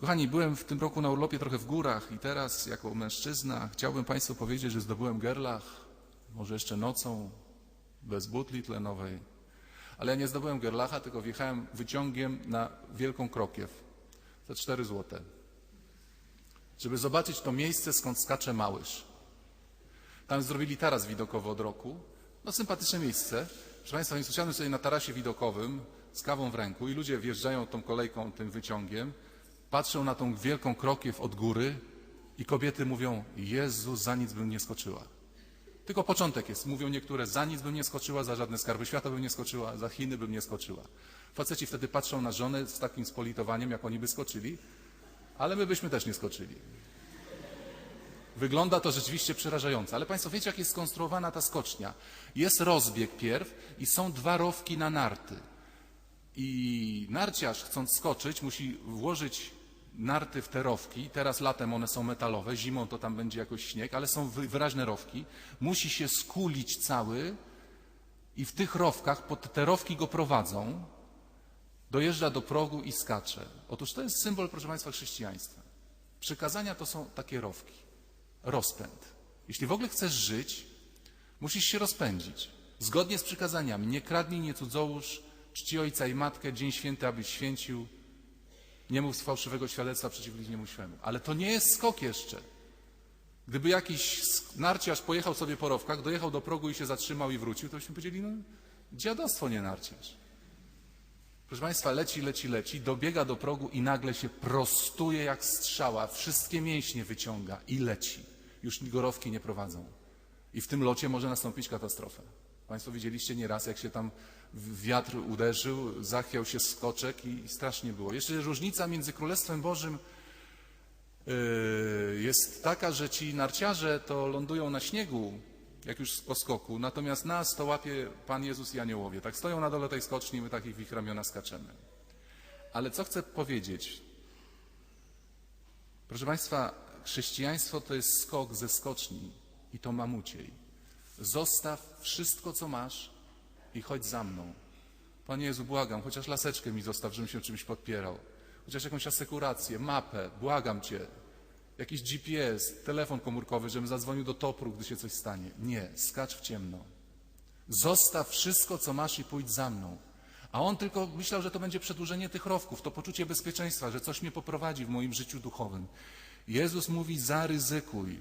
Kochani, byłem w tym roku na urlopie trochę w górach i teraz jako mężczyzna chciałbym Państwu powiedzieć, że zdobyłem gerlach, może jeszcze nocą, bez butli tlenowej. Ale ja nie zdobyłem gerlacha, tylko wjechałem wyciągiem na Wielką Krokiew za 4 złote, żeby zobaczyć to miejsce, skąd skacze Małysz. Tam zrobili taras widokowy od roku. No sympatyczne miejsce. Proszę Państwa, więc usiadłem sobie na tarasie widokowym z kawą w ręku i ludzie wjeżdżają tą kolejką, tym wyciągiem, patrzą na tą wielką krokiew od góry i kobiety mówią, Jezu, za nic bym nie skoczyła. Tylko początek jest. Mówią niektóre, za nic bym nie skoczyła, za żadne skarby świata bym nie skoczyła, za Chiny bym nie skoczyła. Faceci wtedy patrzą na żonę z takim spolitowaniem, jak oni by skoczyli, ale my byśmy też nie skoczyli. Wygląda to rzeczywiście przerażająco. Ale Państwo wiecie, jak jest skonstruowana ta skocznia? Jest rozbieg pierw i są dwa rowki na narty. I narciarz, chcąc skoczyć, musi włożyć narty w te rowki. Teraz latem one są metalowe, zimą to tam będzie jakoś śnieg, ale są wy- wyraźne rowki. Musi się skulić cały i w tych rowkach, pod te rowki go prowadzą, dojeżdża do progu i skacze. Otóż to jest symbol, proszę Państwa, chrześcijaństwa. Przykazania to są takie rowki. Rozpęd. Jeśli w ogóle chcesz żyć, musisz się rozpędzić. Zgodnie z przykazaniami. Nie kradnij, nie cudzołóż, czci ojca i matkę, dzień święty, abyś święcił. Nie mów fałszywego świadectwa przeciw bliźniemu swemu. Ale to nie jest skok jeszcze. Gdyby jakiś narciarz pojechał sobie po rowkach, dojechał do progu i się zatrzymał i wrócił, to byśmy powiedzieli, no dziadostwo nie narciarz. Proszę Państwa, leci, leci, leci, dobiega do progu i nagle się prostuje jak strzała, wszystkie mięśnie wyciąga i leci. Już gorowki nie prowadzą. I w tym locie może nastąpić katastrofa. Państwo widzieliście nieraz, jak się tam wiatr uderzył, zachwiał się skoczek i, strasznie było. Jeszcze różnica między Królestwem Bożym yy, jest taka, że ci narciarze to lądują na śniegu, jak już po skoku, natomiast nas to łapie Pan Jezus i aniołowie. Tak stoją na dole tej skoczni, my takich w ich ramiona skaczemy. Ale co chcę powiedzieć? Proszę Państwa, chrześcijaństwo to jest skok ze skoczni i to mamuciej. Zostaw wszystko, co masz i chodź za mną. Panie Jezu, błagam, chociaż laseczkę mi zostaw, żebym się czymś podpierał. Chociaż jakąś asekurację, mapę, błagam Cię. Jakiś GPS, telefon komórkowy, żebym zadzwonił do topru, gdy się coś stanie. Nie, skacz w ciemno. Zostaw wszystko, co masz i pójdź za mną. A on tylko myślał, że to będzie przedłużenie tych rowków, to poczucie bezpieczeństwa, że coś mnie poprowadzi w moim życiu duchowym. Jezus mówi, zaryzykuj.